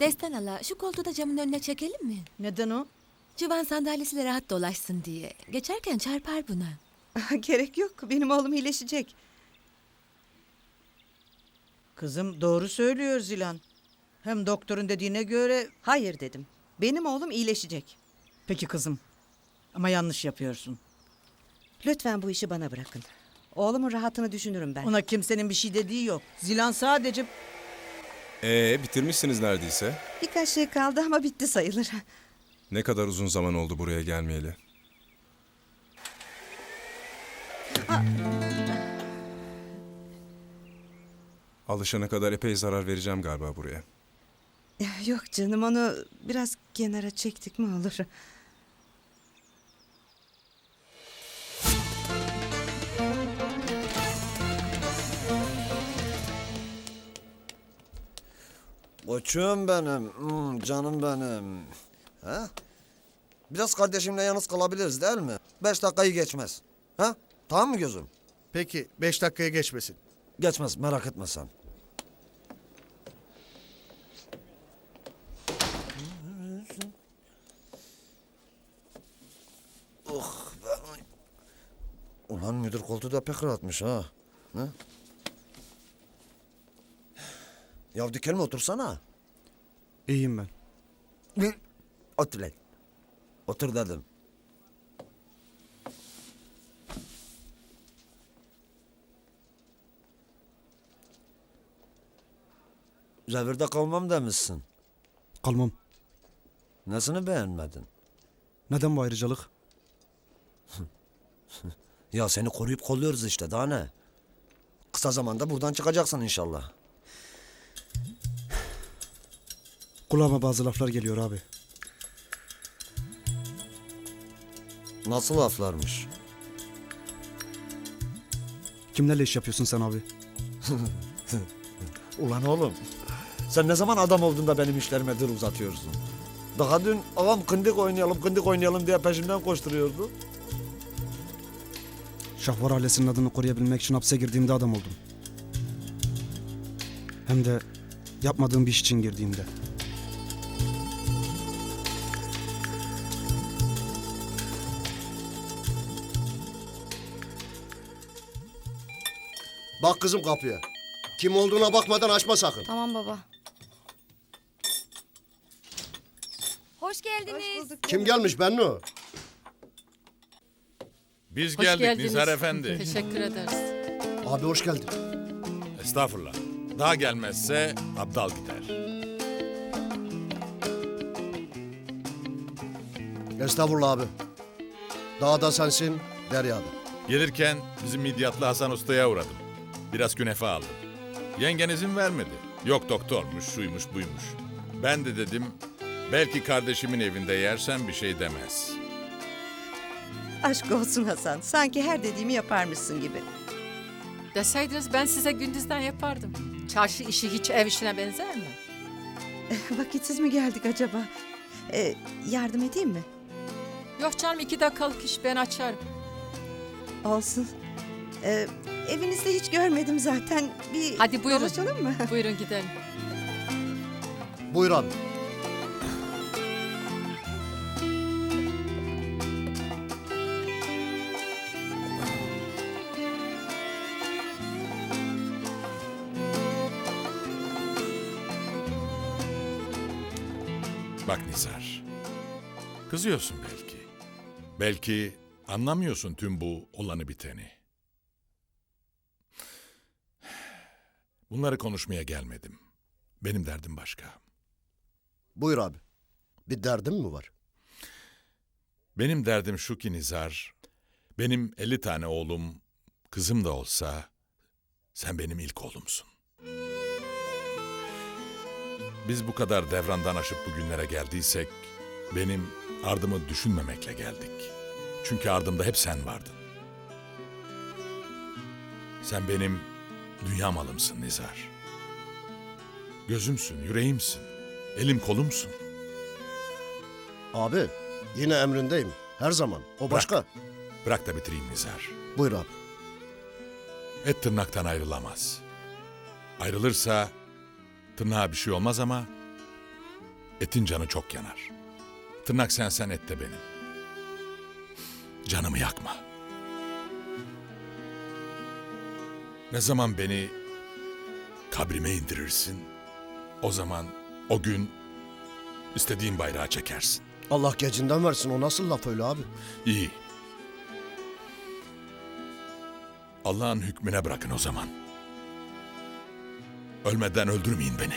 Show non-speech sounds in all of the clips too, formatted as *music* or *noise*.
Destan hala şu koltuğu da camın önüne çekelim mi? Neden o? Civan sandalyesiyle rahat dolaşsın diye. Geçerken çarpar buna. *laughs* Gerek yok. Benim oğlum iyileşecek. Kızım doğru söylüyor Zilan. Hem doktorun dediğine göre... Hayır dedim. Benim oğlum iyileşecek. Peki kızım. Ama yanlış yapıyorsun. Lütfen bu işi bana bırakın. Oğlumun rahatını düşünürüm ben. Ona kimsenin bir şey dediği yok. Zilan sadece... Ee, bitirmişsiniz neredeyse. Birkaç şey kaldı ama bitti sayılır. Ne kadar uzun zaman oldu buraya gelmeyeli. Alışana kadar epey zarar vereceğim galiba buraya. *laughs* Yok canım onu biraz kenara çektik mi olur. Koçum benim, hmm, canım benim. Ha? Biraz kardeşimle yalnız kalabiliriz değil mi? Beş dakikayı geçmez. Ha? Tamam mı gözüm? Peki beş dakikaya geçmesin. Geçmez merak etme sen. Ulan müdür koltuğu da pek rahatmış ha. Ne? Ya dikelme otursana. İyiyim ben. Otur lan. Otur dedim. Revirde kalmam demişsin. Kalmam. Nesini beğenmedin? Neden bu ayrıcalık? *laughs* Ya seni koruyup kolluyoruz işte daha ne? Kısa zamanda buradan çıkacaksın inşallah. Kulağıma bazı laflar geliyor abi. Nasıl laflarmış? Kimlerle iş yapıyorsun sen abi? *laughs* Ulan oğlum. Sen ne zaman adam olduğunda benim işlerime dil uzatıyorsun? Daha dün ağam kındık oynayalım kındık oynayalım diye peşimden koşturuyordu. Şahvar ailesinin adını koruyabilmek için hapse girdiğimde adam oldum. Hem de yapmadığım bir iş için girdiğimde. Bak kızım kapıya. Kim olduğuna bakmadan açma sakın. Tamam baba. Hoş geldiniz. Kim gelmiş ben o? Biz Hoş geldik geldiniz. Nizar Efendi. Teşekkür ederiz. Abi hoş geldin. Estağfurullah. Daha gelmezse abdal gider. Estağfurullah abi. Dağda sensin, deryada. Gelirken bizim midyatlı Hasan Usta'ya uğradım. Biraz künefe aldım. Yengen izin vermedi. Yok doktormuş, şuymuş, buymuş. Ben de dedim, belki kardeşimin evinde yersen bir şey demez. Aşk olsun Hasan. Sanki her dediğimi yaparmışsın gibi. Deseydiniz ben size gündüzden yapardım. Çarşı işi hiç ev işine benzer mi? Vakitsiz mi geldik acaba? Ee, yardım edeyim mi? Yok canım iki dakikalık iş ben açarım. Olsun. Ee, evinizde hiç görmedim zaten. Bir Hadi buyurun. dolaşalım mı? Buyurun gidelim. Buyur Bak Nizar, kızıyorsun belki. Belki anlamıyorsun tüm bu olanı biteni. Bunları konuşmaya gelmedim. Benim derdim başka. Buyur abi. Bir derdin mi var? Benim derdim şu ki Nizar, benim 50 tane oğlum, kızım da olsa sen benim ilk oğlumsun. Biz bu kadar devrandan aşıp bugünlere geldiysek, benim ardımı düşünmemekle geldik. Çünkü ardımda hep sen vardın. Sen benim Dünya malımsın Nizar. Gözümsün, yüreğimsin. Elim kolumsun. Abi yine emrindeyim. Her zaman. O başka. Bırak da bitireyim Nizar. Buyur abi. Et tırnaktan ayrılamaz. Ayrılırsa tırnağa bir şey olmaz ama etin canı çok yanar. Tırnak sensen et de benim. Canımı yakma. Ne zaman beni kabrime indirirsin, o zaman o gün istediğin bayrağı çekersin. Allah gecinden versin. O nasıl laf öyle abi? İyi. Allah'ın hükmüne bırakın o zaman. Ölmeden öldürmeyin beni.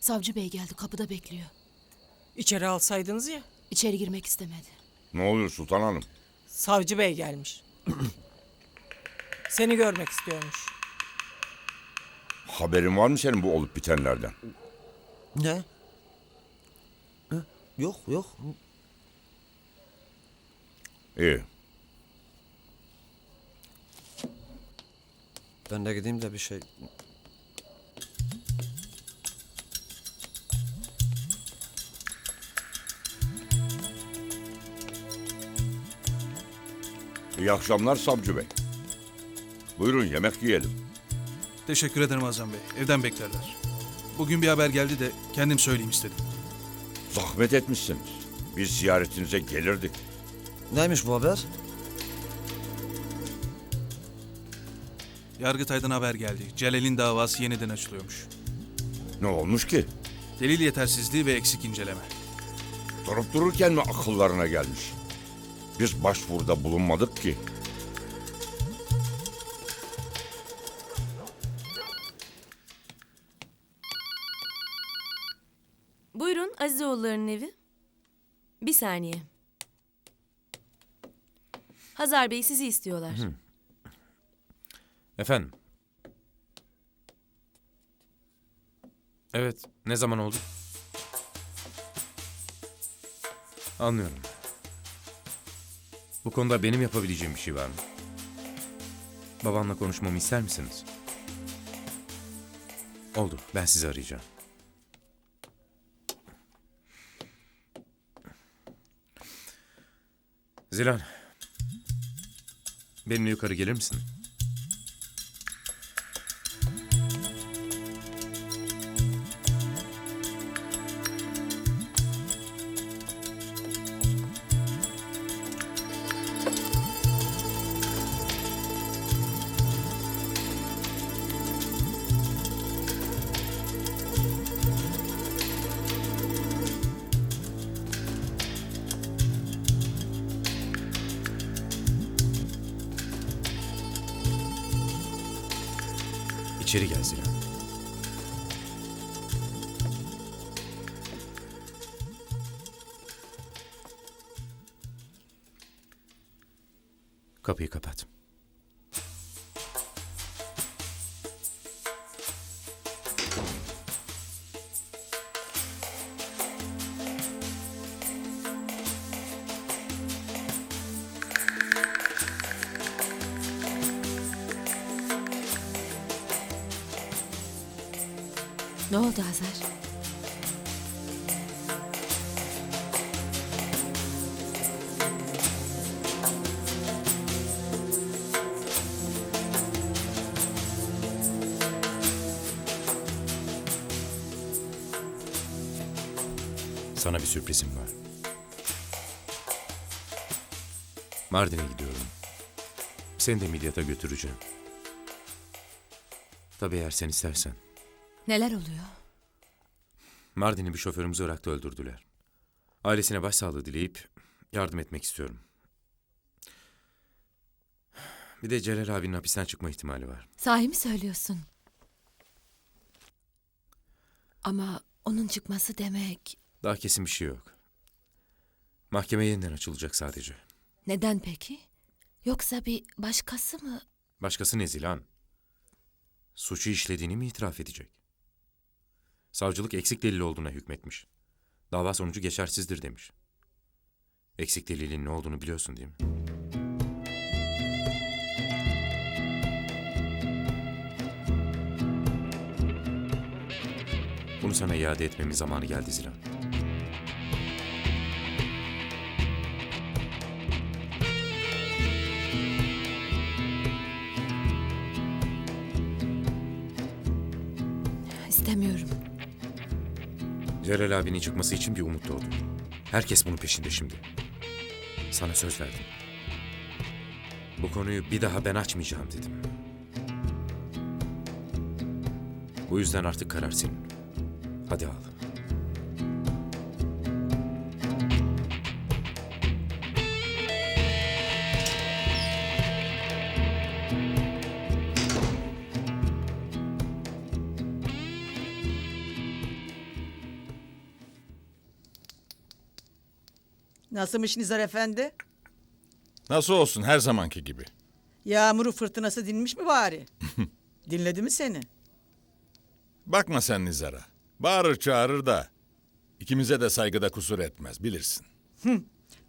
Savcı bey geldi kapıda bekliyor. İçeri alsaydınız ya. İçeri girmek istemedi. Ne oluyor Sultan Hanım? Savcı bey gelmiş. *clears throat* Seni görmek istiyormuş. Haberin var mı senin bu olup bitenlerden? Ne? Hı? Yok yok. İyi. Ben de gideyim de bir şey... İyi akşamlar Savcı Bey. Buyurun yemek yiyelim. Teşekkür ederim Azam Bey. Evden beklerler. Bugün bir haber geldi de kendim söyleyeyim istedim. Zahmet etmişsiniz. Biz ziyaretinize gelirdik. Neymiş bu haber? Yargıtay'dan haber geldi. Celal'in davası yeniden açılıyormuş. Ne olmuş ki? Delil yetersizliği ve eksik inceleme. Durup dururken mi akıllarına gelmiş? Biz başvuruda bulunmadık ki. Bir saniye. Hazar Bey sizi istiyorlar. Efendim? Evet, ne zaman oldu? Anlıyorum. Bu konuda benim yapabileceğim bir şey var mı? Babamla konuşmamı ister misiniz? Oldu, ben sizi arayacağım. Zilan. Benimle yukarı gelir misin? Kapıyı kapat. Sana bir sürprizim var. Mardin'e gidiyorum. Seni de Midyat'a götüreceğim. Tabii eğer sen istersen. Neler oluyor? Mardin'i bir şoförümüzü Irak'ta öldürdüler. Ailesine başsağlığı dileyip yardım etmek istiyorum. Bir de Celal abinin hapisten çıkma ihtimali var. Sahi mi söylüyorsun? Ama onun çıkması demek... Daha kesin bir şey yok. Mahkeme yeniden açılacak sadece. Neden peki? Yoksa bir başkası mı? Başkası ne Zilan? Suçu işlediğini mi itiraf edecek? Savcılık eksik delil olduğuna hükmetmiş. Dava sonucu geçersizdir demiş. Eksik delilin ne olduğunu biliyorsun değil mi? Bunu sana iade etmemin zamanı geldi Zilan. Celal abinin çıkması için bir umut doğdu. Herkes bunun peşinde şimdi. Sana söz verdim. Bu konuyu bir daha ben açmayacağım dedim. Bu yüzden artık karar senin. Hadi al. Nasılmış Nizar Efendi? Nasıl olsun her zamanki gibi. Yağmuru fırtınası dinmiş mi bari? *laughs* Dinledi mi seni? Bakma sen Nizar'a. Bağırır çağırır da. ikimize de saygıda kusur etmez bilirsin.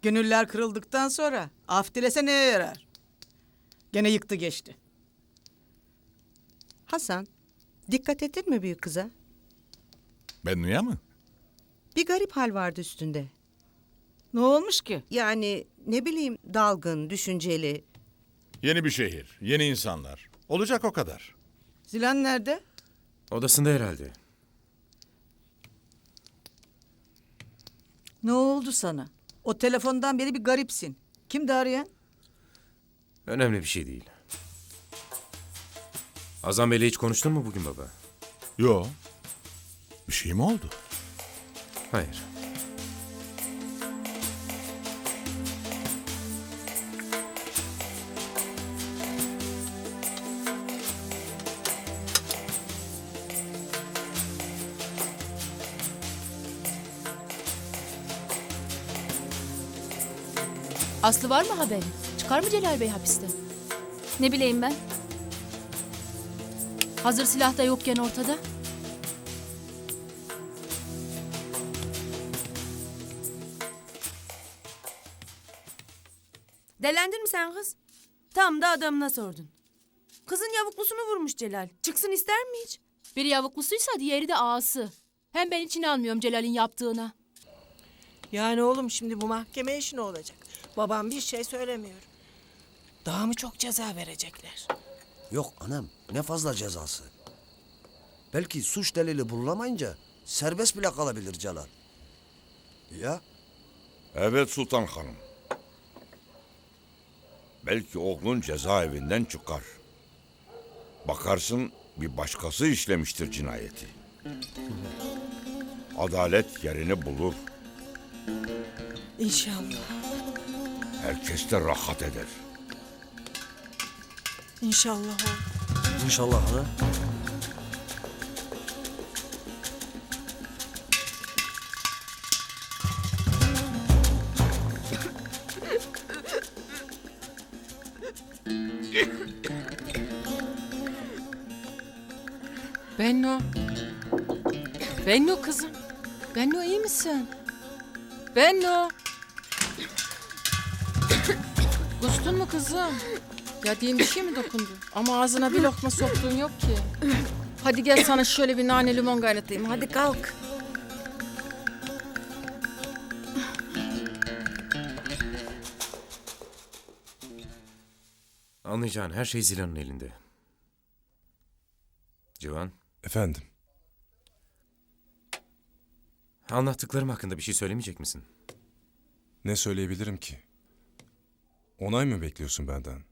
Gönüller kırıldıktan sonra af dilese neye yarar? Gene yıktı geçti. Hasan, dikkat ettin mi büyük kıza? Ben Nuya mı? Bir garip hal vardı üstünde. Ne olmuş ki? Yani ne bileyim dalgın, düşünceli. Yeni bir şehir, yeni insanlar. Olacak o kadar. Zilan nerede? Odasında herhalde. Ne oldu sana? O telefondan beri bir garipsin. Kimdi arayan? Önemli bir şey değil. Azam Bey'le hiç konuştun mu bugün baba? Yo. Bir şey mi oldu? Hayır. Aslı var mı haberi? Çıkar mı Celal Bey hapisten? Ne bileyim ben? Hazır silah da yokken ortada. Delendin mi sen kız? Tam da adamına sordun. Kızın yavuklusunu vurmuş Celal. Çıksın ister mi hiç? Biri yavuklusuysa diğeri de ağası. Hem ben için almıyorum Celal'in yaptığına. Yani oğlum şimdi bu mahkeme işi ne olacak? Babam bir şey söylemiyor. Daha mı çok ceza verecekler? Yok anam ne fazla cezası. Belki suç delili bulunamayınca serbest bile kalabilir Celal. Ya Evet Sultan Hanım. Belki oğlun cezaevinden çıkar. Bakarsın bir başkası işlemiştir cinayeti. Adalet yerini bulur. İnşallah. Herkes de rahat eder. İnşallah oğlum. inşallah ha. Benno. Benno kızım. Benno iyi misin? Benno. Kustun mu kızım? Yediğin bir şey mi dokundu? Ama ağzına bir lokma soktuğun yok ki. Hadi gel sana şöyle bir nane limon kaynatayım. Hadi kalk. Anlayacağın her şey Zilan'ın elinde. Civan, Efendim, anlattıklarım hakkında bir şey söylemeyecek misin? ne söyleyebilirim ki? Onay mı bekliyorsun benden?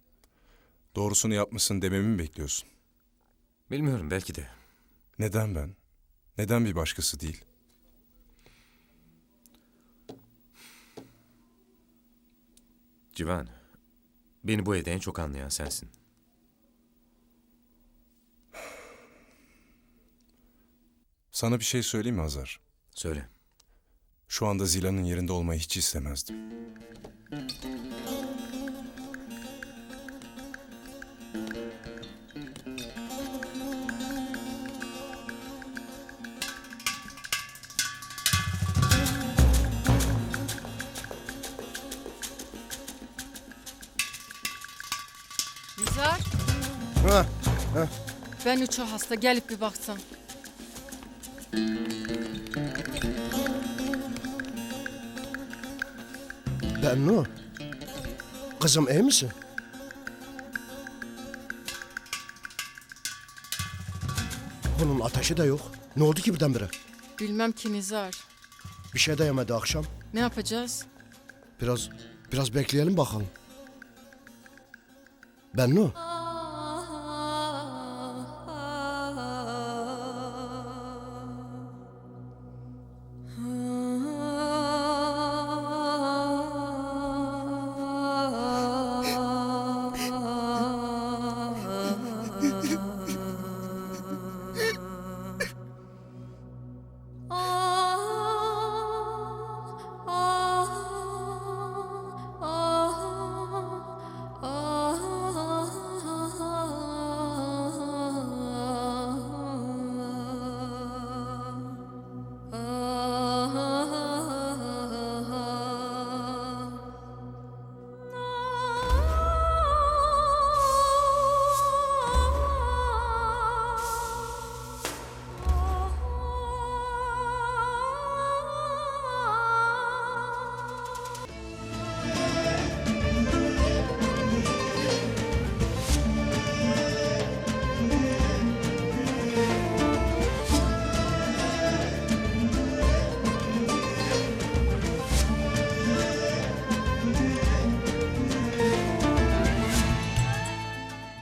Doğrusunu yapmışsın dememi mi bekliyorsun? Bilmiyorum belki de. Neden ben? Neden bir başkası değil? Civan, beni bu evde en çok anlayan sensin. Sana bir şey söyleyeyim mi Hazar? Söyle. Şu anda Zila'nın yerinde olmayı hiç istemezdim. Nizar, Ha, ben üçü hasta gelip bir baksan. Bennu. Kızım iyi misin? Bunun ateşi de yok. Ne oldu ki birdenbire? Bilmem ki Nizar. Bir şey de yemedi akşam. Ne yapacağız? Biraz biraz bekleyelim bakalım. Bennu.